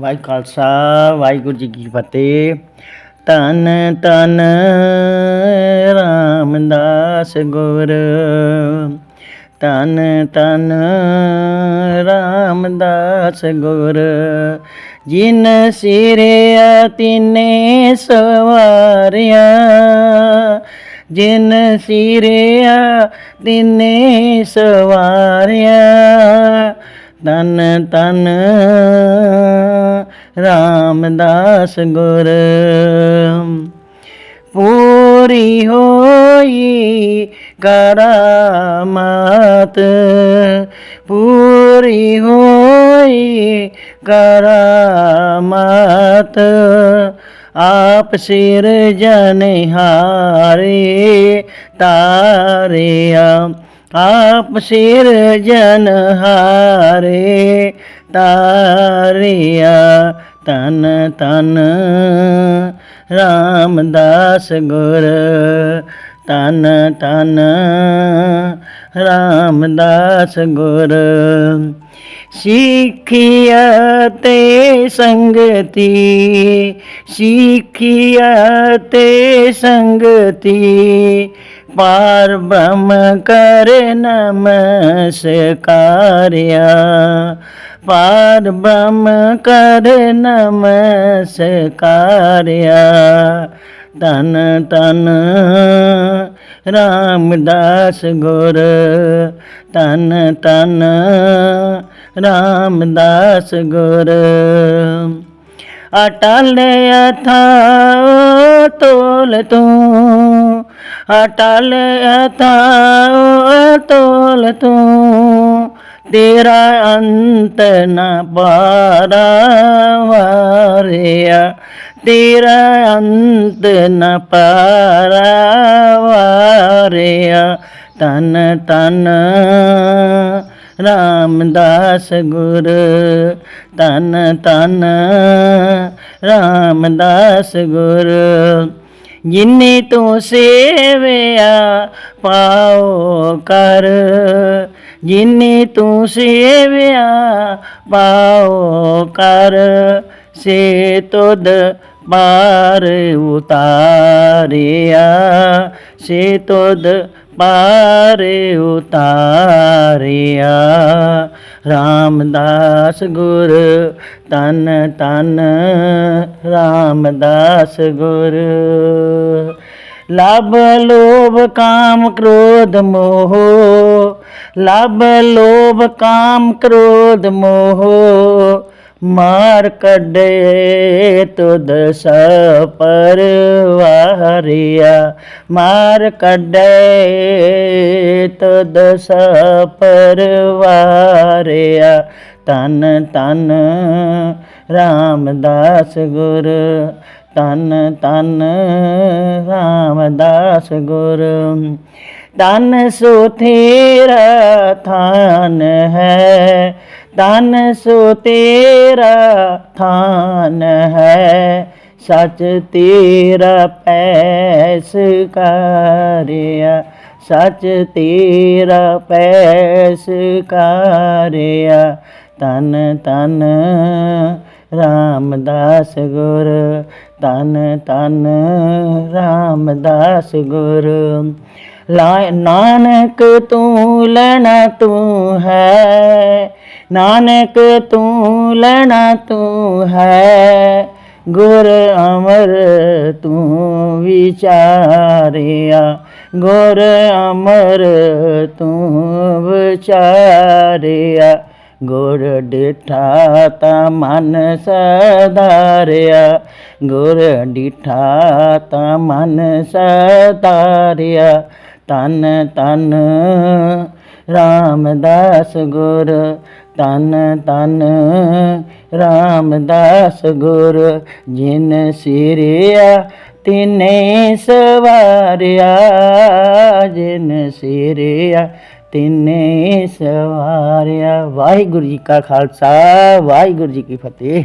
ਵਾਹਿ ਖਾਲਸਾ, ਵਾਹਿਗੁਰੂ ਜੀ ਕੀ ਫਤਿਹ। ਤਨ ਤਨ ਰਾਮਦਾਸ ਗੁਰ। ਤਨ ਤਨ ਰਾਮਦਾਸ ਗੁਰ। ਜਿਨ ਸਿਰਿਆ ਤਿਨੇ ਸਵਾਰਿਆ, ਜਿਨ ਸਿਰਿਆ ਤਿਨੇ ਸਵਾਰਿਆ ਤਨ ਤਨ રામદાસ ગોર. પૂરી હોઈ કરામાત. પૂરી હોઈ કરામાત. आप सिर जन हारे तारे आप सिर जन हारे ਤਾਰਿਆ ਤਨ ਤਨ। ਰਾਮਦਾਸ ਗੁਰ ਤਨ ਤਨ ਰਾਮਦਾਸ ਗੁਰ। ਸਿੱਖਿਆ ਤੇ ਸੰਗਤੀ, ਸਿੱਖਿਆ ਤੇ ਸੰਗਤੀ, ਪਾਰ ਬ੍ਰਹਮ ਕਰ ਨਮਸਕਾਰਿਆ। ਪਾਰ ਬ੍ਰਹਮ ਕਰ ਨਮਸਕਾਰਿਆ। ਤਨ ਤਨ ਰਾਮਦਾਸ ਗੁਰ ਤਨ ਤਨ ਰਾਮਦਾਸ ਗੁਰ। ਅਟਲ ਅਥਾ ਤੋਲ ਤੂੰ, ਅਟਲ ਅਥਾ ਤੋਲ ਤੂੰ। ਤੇਰਾ ਅੰਤ ਨਾ ਪਾਰਾ ਪਾਰਾਵਾਰਿਆ ਤੇਰਾ ਅੰਤ ਨ ਪਾਰਾਵਾਰਿਆ। ਤਨ ਤਨ ਰਾਮਦਾਸ ਗੁਰ। ਤਨ ਤਨ ਰਾਮਦਾਸ ਗੁਰ। ਜਿਨੇ ਤੂੰ ਸੇਵਿਆ ਪਾਉ ਕਰ। ਜਿਨੇ ਤੂੰ ਸੇਵਿਆ ਪਾਉ ਕਰ। ਸੇ ਤੁਧ ਪਾਰ ਉਤਾਰਿਆ, ਸੇ ਤੁਧ ਪਾਰ ਉਤਾਰਿਆ। ਰਾਮਦਾਸ ਗੁਰ ਤਨ ਤਨ, ਰਾਮਦਾਸ ਗੁਰ। ਲਬ ਲੋਭ ਕਾਮ ਕ੍ਰੋਧ ਮੋਹ, ਲਬ ਲੋਭ ਕਾਮ ਕ੍ਰੋਧ ਮੋਹ। ਮਾਰ ਕੱਢੇ ਤੁਧ ਪਰਵਾਰਿਆ ਮਾਰ ਕੱਢੇ ਤੁਧ ਪਰਵਾਰਿਆ ਤਨ ਤਨ ਰਾਮਦਾਸ ਗੁਰ ਤਨ ਤਨ ਰਾਮਦਾਸ ਗੁਰ। ਤਨ ਸੋ ਤੇਰਾ ਥਾਨ ਹੈ ਤਨ ਸੋ ਤੇਰਾ ਥਾਨ ਹੈ, ਸੱਚ ਤੇਰਾ ਪੈਸ ਕਾਰਿਆ। ਸਚ ਤੇਰਾ ਪੈਸ ਕਾਰਿਆ। ਤਨ ਤਨ ਰਾਮਦਾਸ ਗੁਰ। ਤਨ ਤਨ ਰਾਮਦਾਸ ਗੁਰ। ਲਾ- ਨਾਨਕ ਤੂੰ ਲੈਣਾ ਤੂੰ ਹੈ ਨਾਨਕ ਤੂੰ ਲੈਣਾ ਤੂੰ ਹੈ, ਗੁਰ ਅਮਰ ਤੂੰ ਵਿਚਾਰਿਆ, ਗੁਰ ਅਮਰ ਤੂੰ ਵਿਚਾਰਿਆ, ਗੁਰ ਡਿਠਾ ਤਾ ਮਨ ਸਦਾਰਿਆ, ਗੁਰ ਡਿਠਾ ਤਾ ਮਨ ਸਦਾਰਿਆ ਤਨ ਤਨ ਰਾਮਦਾਸ ਗੁਰ ਤਨ ਤਨ ਰਾਮਦਾਸ ਗੁਰ, ਜਿਨ ਸਿਰਿਆ ਤਿਨੇ ਸਵਾਰਿਆ, ਜਿਨ ਸਿਰਿਆ ਤਿਨੇ ਸਵਾਰਿਆ। ਵਾਹਿਗੁਰੂ ਜੀ ਕਾ ਖਾਲਸਾ, ਵਾਹਿਗੁਰੂ ਜੀ ਕੀ ਫਤਿਹ।